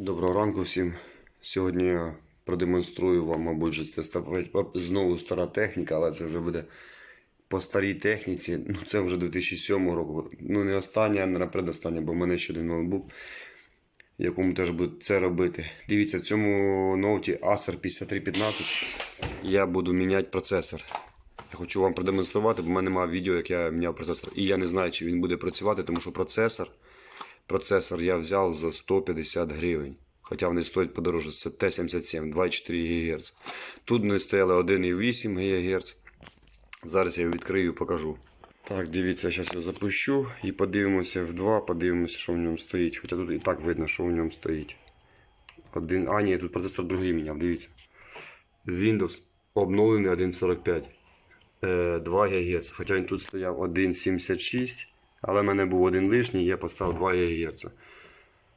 Доброго ранку всім. Сьогодні я продемонструю вам, мабуть, же це знову стара техніка, але це вже буде по старій техніці. Ну, це вже 2007 року. Ну, не остання, не предостання, бо в мене ще один ноутбук, якому теж буду це робити. Дивіться, в цьому ноуті Acer 5315 я буду міняти процесор. Я хочу вам продемонструвати, бо в мене немає відео, як я міняв процесор. І я не знаю, чи він буде працювати, тому що процесор. Процесор я взяв за 150 гривень. Хоча вони стоять подорожче. Це Т-77, 2,4 ГГц. Тут вони стояли 1,8 ГГц. Зараз я його відкрию і покажу. Так, дивіться, зараз я запущу і подивимося в 2, подивимося, що в ньому стоїть. Хоча тут і так видно, що в ньому стоїть. Один... А, ні, тут процесор другий міняв, дивіться. Windows обновлений 1.45. Е, 2 ГГц. Хоча він тут стояв 1.76. Але в мене був один лишній, я поставив 2 ГГц.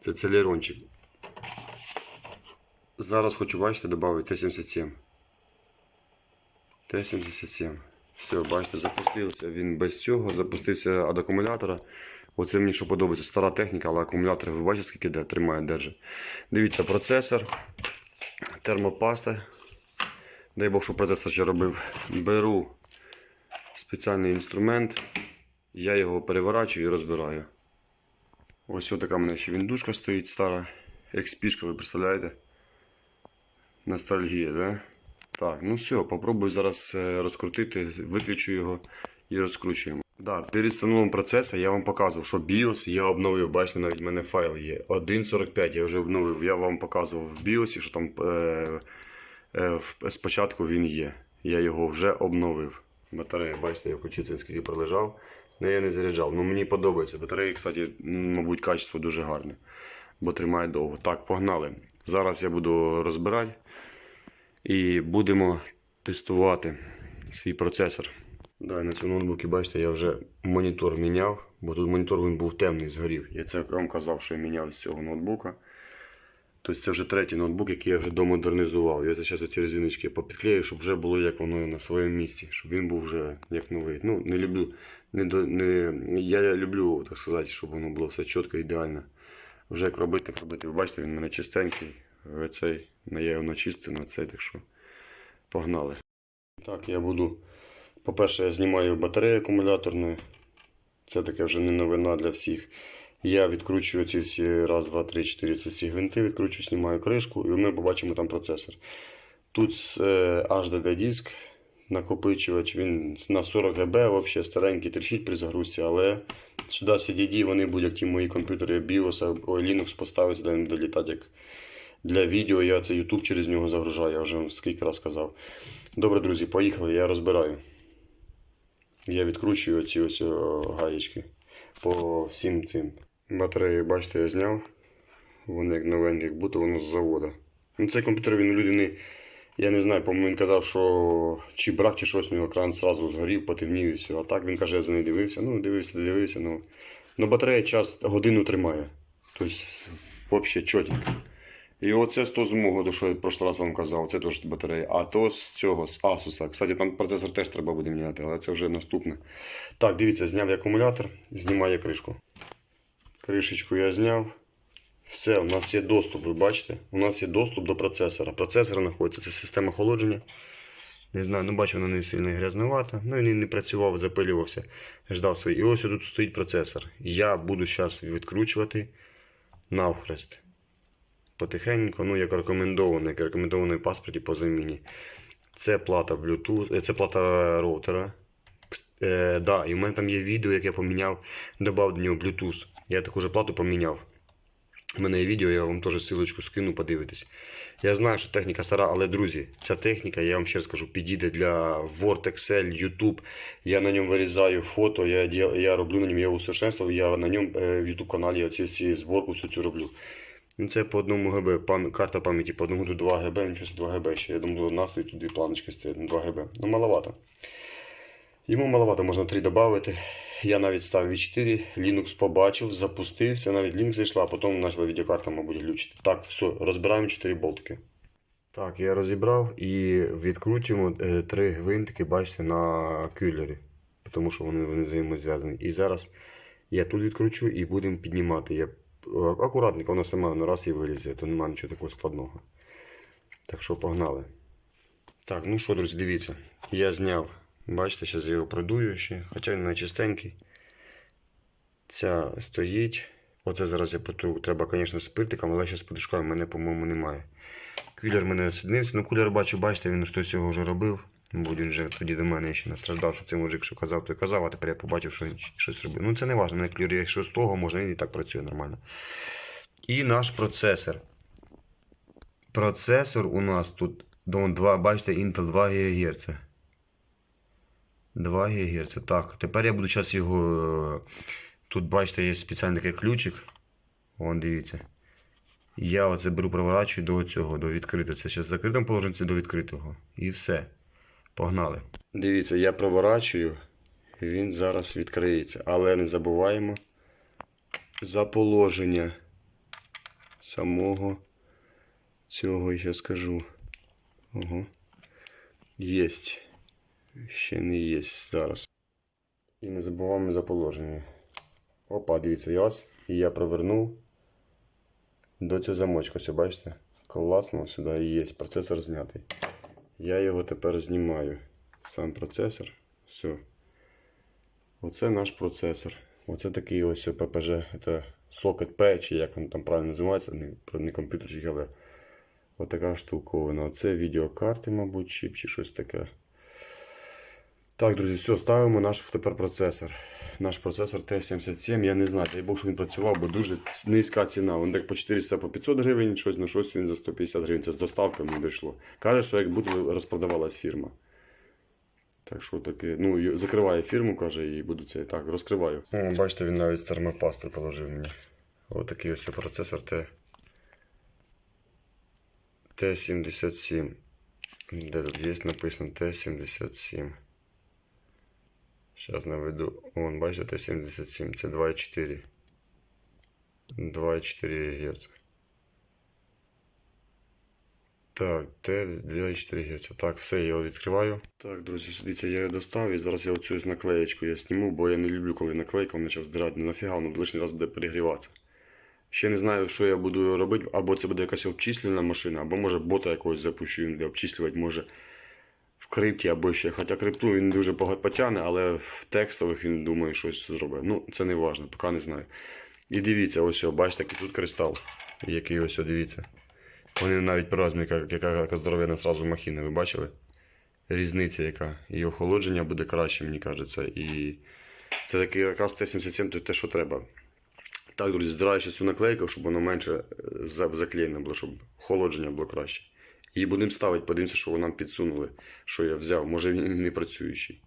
Це целерончик. Зараз хочу, бачите, додати Т-77. Т-77. Все, бачите, запустився він без цього, запустився від акумулятора. Оце мені що подобається, стара техніка, але акумулятор, ви бачите, скільки де, тримає, держить. Дивіться, процесор, термопаста. Дай Бог, що процесор ще робив. Беру спеціальний інструмент. Я його переворачую і розбираю. Ось така в мене ще віндушка стоїть стара. XP, ви представляєте? Ностальгія, да? Так, ну все, попробую зараз е, розкрутити, виключу його і розкручуємо. Да, перед встановленням процесу я вам показував, що BIOS я обновив. Бачите, навіть в мене файл є. 1.45 я вже обновив. Я вам показував в BIOS, що там е, е, спочатку він є. Я його вже обновив. Батарея, бачите, я включив скільки пролежав. Ну, я не заряджав. Ну мені подобається. Батареї, кстати, мабуть, качество дуже гарне, бо тримає довго. Так, погнали. Зараз я буду розбирати і будемо тестувати свій процесор. Да, на цьому ноутбуці, бачите, я вже монітор міняв, бо тут монітор він був темний, згорів. Я це вам казав, що я міняв з цього ноутбука. Тобто це вже третій ноутбук, який я вже домодернізував. Я зараз ці резиночки попідклею, щоб вже було як воно на своєму місці, щоб він був вже як новий. Ну, не люблю, не не, я люблю, так сказати, щоб воно було все чітко, ідеально. Вже як робити, так робити. Ви бачите, він мене чистенький. Цей, я його начистив на цей, так що погнали. Так, я буду. По-перше, я знімаю батарею акумуляторну. Це таке вже не новина для всіх. Я відкручую ці всі раз, два, три, чотири ці всі гвинти, відкручую, знімаю кришку, і ми побачимо там процесор. Тут е, HDD диск, накопичувач, він на 40 ГБ, взагалі старенький, тріщить при загрузці, але сюди CDD, вони будуть ті мої комп'ютери BIOS, Linux поставити, де він долітати як для відео. Я це YouTube через нього загружаю, я вже вам скільки раз сказав. Добре, друзі, поїхали, я розбираю. Я відкручую оці ось гаєчки по всім цим. Батареї, бачите, я зняв. Вони як новенькі, як будто воно з заводу. Ну, цей комп'ютер він у людини, я не знаю, по-моєму, він казав, що чи брак, чи щось, у нього екран зразу згорів, потемнів і все. А так він каже, я за нею дивився. Ну, дивився, дивився. Ну, ну батарея час годину тримає. Тобто, взагалі чотенько. І оце з того з мого, що я прошлий раз вам казав, це теж батарея. А то з цього, з Asus. Кстати, там процесор теж треба буде міняти, але це вже наступне. Так, дивіться, зняв я акумулятор, знімаю кришку. Кришечку я зняв. Все, у нас є доступ, ви бачите? У нас є доступ до процесора. Процесор знаходиться, це система охолодження. Не знаю, ну бачу, вона не сильно грязновата. Ну він не працював, запилювався. Ждав свій. І ось тут стоїть процесор. Я буду зараз відкручувати навхрест потихеньку, ну як рекомендовано, як рекомендовано в паспорті по заміні. Це плата Bluetooth, е, це плата роутера. Е, да, і в мене там є відео, як я поміняв, додав до нього Bluetooth. Я таку ж плату поміняв. У мене є відео, я вам теж ссылочку скину, подивитись. Я знаю, що техніка стара, але друзі, ця техніка, я вам ще раз кажу, підійде для Word, Excel, YouTube. Я на ньому вирізаю фото, я, я роблю на ньому, я усовершенствую, я на ньому е, в YouTube каналі оці всі зборку всю цю роблю. Ну, це по 1 ГБ, пам- карта пам'яті по 1 до 2 ГБ, нічого собі 2 ГБ ще. Я думаю, у нас тут дві планочки стоять, 2 ГБ. Ну, маловато. Йому маловато, можна 3 додати. Я навіть став від 4, Linux побачив, запустився, навіть Linux зайшла, а потім почала відеокарта, мабуть, глючити. Так, все, розбираємо 4 болтики. Так, я розібрав і відкручуємо е, три гвинтики, бачите, на кюлері, тому що вони, вони взаємозв'язані. І зараз я тут відкручу і будемо піднімати. Я акуратненько, воно саме воно раз і вилізе, то немає нічого такого складного. Так що погнали. Так, ну що, друзі, дивіться. Я зняв, бачите, зараз його продую ще, хоча він не чистенький. Ця стоїть. Оце зараз я потру. Треба, звісно, спиртиком, але зараз подушкаю, в мене, по-моєму, немає. Кулер мене сиднився. Ну, кулер бачу, бачите, він хтось його вже робив. Мабуть, він вже тоді до мене ще настраждався цей мужик, що казав, той казав, а тепер я побачив, що він щось робив. Ну це не важливо, мене кулер, якщо з того можна, він і так працює нормально. І наш процесор. Процесор у нас тут 2, бачите, Intel 2 ГГц. 2 ГГц. Так, тепер я буду зараз його. е, Тут, бачите, є спеціальний такий ключик. Вон, дивіться. Я оце беру, проворачую до цього, до відкритого. Це зараз закритому положенні, це до відкритого. І все. Погнали. Дивіться, я проворачую, він зараз відкриється. Але не забуваємо за положення самого цього я скажу. Ого. Єсть. Ще не є зараз. І не забуваємо за положення. Опа, дивіться, раз. І я провернув до цього замочка. Все, бачите? Класно сюди і є. Процесор знятий. Я його тепер знімаю. Сам процесор. Все. Оце наш процесор. Оце такий ось ППЖ. Це Socket P, чи як він там правильно називається, не, не комп'ютерчик, але отака штуковина. Це відеокарти, мабуть, чіп чи щось таке. Так, друзі, все, ставимо наш тепер процесор. Наш процесор Т77. Я не знаю, дай Бог, що він працював, бо дуже низька ціна. Він так по 400 по 500 гривень, щось, ну щось він за 150 гривень. Це з доставкою не дійшло. Каже, що як будто розпродавалась фірма. Так що таке, ну, закриває фірму, каже, і буду це так, розкриваю. О, бачите, він навіть з термопасту положив мені. Ось такий ось процесор Т. Т77. Де тут є написано Т77. Зараз наведу. Вон, бачите, Т77. Це 2,4. 2,4 Гц. Так, Т2,4 Гц. Так, все, я його відкриваю. Так, друзі, дивіться, я його достав і зараз я оцю наклеєчку я зніму, бо я не люблю, коли наклейка почав здирати. Ну нафіга, воно лишній раз буде перегріватися. Ще не знаю, що я буду робити, або це буде якась обчислена машина, або може бота якогось запущу, він буде обчислювати, може крипті або ще. Хоча крипту він дуже багато потягне, але в текстових він думає щось зробить. Ну, це не важливо, поки не знаю. І дивіться, ось, бачите, який тут кристал. Який ось, дивіться. Вони навіть по розміру, яка, яка, здоров'яна зразу махіна, ви бачили? Різниця яка. І охолодження буде краще, мені кажеться. І це такий якраз Т-77, то те, що треба. Так, друзі, здираю ще цю наклейку, щоб воно менше е, заклеєне було, щоб охолодження було краще. І будемо ставити, подивимося, що ви нам підсунули, що я взяв. Може він не працюючий.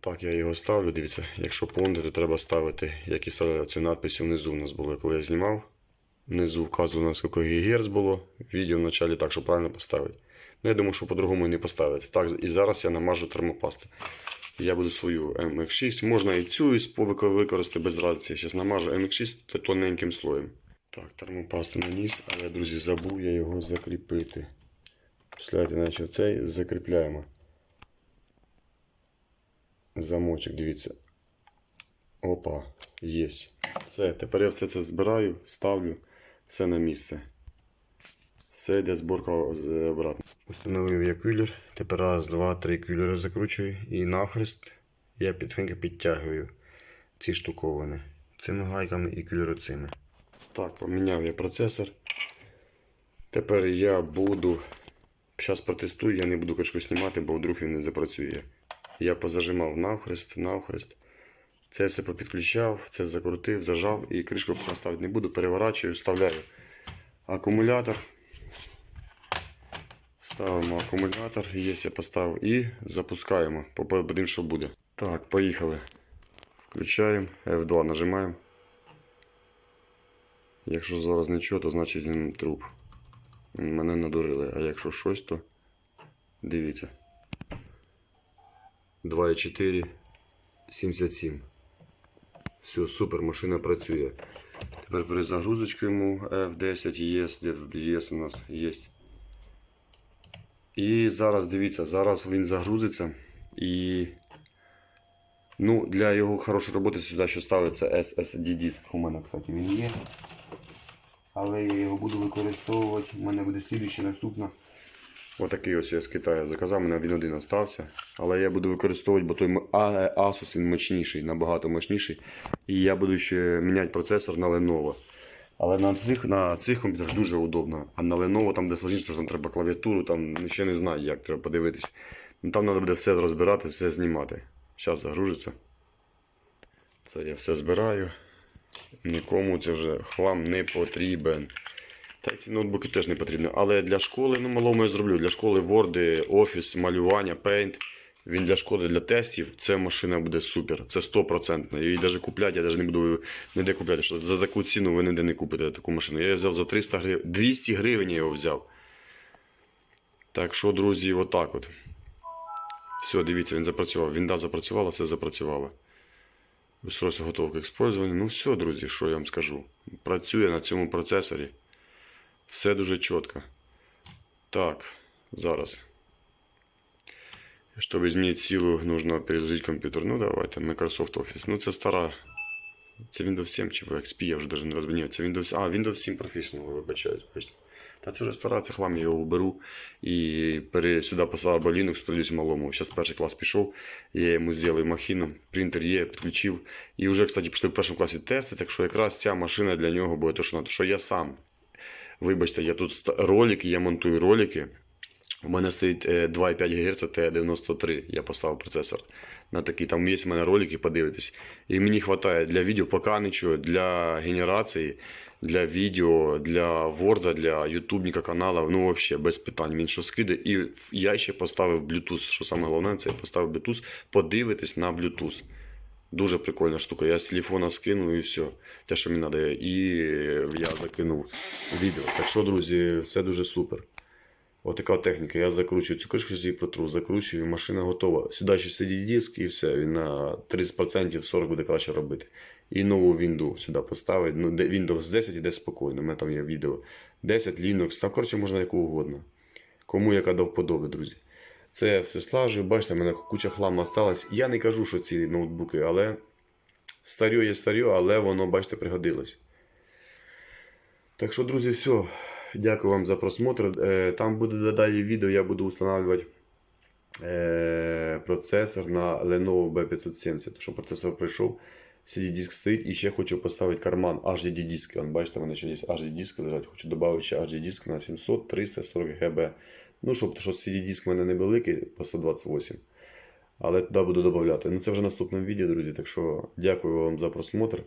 Так, я його ставлю. Дивіться, якщо помните, то треба ставити, як і ставили цю надпись внизу у нас було, коли я знімав. Внизу вказувано, скільки ГГц було. Відео в началі так, щоб правильно поставити. Ну, я думаю, що по-другому не поставиться. Так, і зараз я намажу термопасту. Я буду свою MX6. Можна і цю і спо- використати без разниці. Зараз намажу MX6 тоненьким слоєм. Так, термопасту наніс, але, друзі, забув я його закріпити. Представляєте, наче цей закріпляємо. Замочок, дивіться. Опа, є. Все, тепер я все це збираю, ставлю все на місце. Все йде зборка е, обратно. Установив я кулер. Тепер раз, два, три кулери закручую і нахрест я підхенько підтягую ці штуковини цими гайками і кулеру цими. Так, поміняв я процесор. Тепер я буду. Зараз протестую, я не буду качку знімати, бо вдруг він не запрацює. Я позажимав навхрест, навхрест. Це все попідключав, це закрутив, зажав і кришку поки ставити не буду. Переворачую, вставляю акумулятор. Ставимо акумулятор, є я поставив і запускаємо. Побачимо, що буде. Так, поїхали. Включаємо, F2 нажимаємо. Якщо зараз нічого, то значить він труп. Мене надурили. А якщо щось, то дивіться. 2,4, 77. Все, супер, машина працює. Тепер перезагрузочку йому F10 є, де тут є у нас є. І зараз дивіться, зараз він загрузиться і. Ну, для його хорошої роботи сюди ще ставиться SSD диск. У мене, кстати, він є. Але я його буду використовувати. У мене буде слідуюча наступна. Отакий ось я з Китаю заказав, мене він один остався. Але я буду використовувати, бо той Asus він мощніший, набагато мощніший. І я буду ще міняти процесор на Lenovo. Але на цих, на цих комп'ютерах дуже удобно. А на Lenovo там де сложніше, що там треба клавіатуру, там ще не знаю, як треба подивитись. Ну, там треба буде все розбирати, все знімати. Зараз загружиться. Це я все збираю. Нікому це вже хлам не потрібен. Та ці ноутбуки теж не потрібні. Але для школи, ну малому я зроблю. Для школи Word, Office, малювання, Paint. Він для школи, для тестів, ця машина буде супер. Це 100%. Її навіть купляти, я навіть не буду ніде купляти. Що за таку ціну ви ніде не купите таку машину. Я її взяв за 300 гривень. 200 гривень я його взяв. Так що, друзі, отак от. Все, дивіться, він запрацював. Вінда запрацювала, все запрацювало. Устройство готове к експользуванню. Ну все, друзі, що я вам скажу. Працює на цьому процесорі. Все дуже чітко. Так, зараз. Щоб змінити силу, нужно перезагрузити комп'ютер. Ну, давайте, Microsoft Office. Ну, це стара. Це Windows 7 чи XP, я вже навіть не розумію. Це Windows. А, Windows 7 Professional, вибачаюсь. Та це вже стара, це хлам, я його уберу. І пере, сюди поставив або Linux, придусь малому. Зараз перший клас пішов, я йому зробив махіну, принтер є, підключив. І вже, кстати, пішли в першому класі тести, так що якраз ця машина для нього буде те, що надо. Що я сам. Вибачте, я тут ролики, я монтую ролики. У мене стоїть е, 2,5 ГГц Т93. Я поставив процесор. На такий там є в мене ролики, подивитись. І мені вистачає для відео поки нічого, для генерації, для відео, для Word, для ютубника каналу, ну взагалі без питань. Він що скидає. І я ще поставив Bluetooth. Що саме головне, це я поставив Bluetooth, подивитись на Bluetooth. Дуже прикольна штука. Я з телефона скину і все. Те, що мені треба. І я закинув відео. Так що, друзі, все дуже супер. Отака от техніка. Я закручую цю кришку, її протру, закручую, і машина готова. Сюди ще сидить диск і все. Він на 30% 40 буде краще робити. І нову Windows сюди поставить. Ну, Windows 10 іде спокійно. У мене там є відео. 10, Linux, там, коротше, можна яку угодно. Кому яка до вподоби, друзі. Це я все слажу. Бачите, в мене куча хламу осталась. Я не кажу, що ці ноутбуки, але старьо є старьо, але воно, бачите, пригодилось. Так що, друзі, все. Дякую вам за просмотр. Е, Там буде далі відео, я буду встановлювати е, процесор на Lenovo B570. Що процесор прийшов, CD-диск стоїть і ще хочу поставити карман HDD диски. Он, бачите, мене ще є HDD диски лежать. Хочу додати ще HDD диск на 700 340 ГБ. Ну, щоб що CD-диск в мене невеликий, по 128. Але туди буду додати. Ну це вже в наступному відео, друзі. Так що дякую вам за просмотр.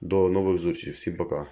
До нових зустрічей. Всім пока.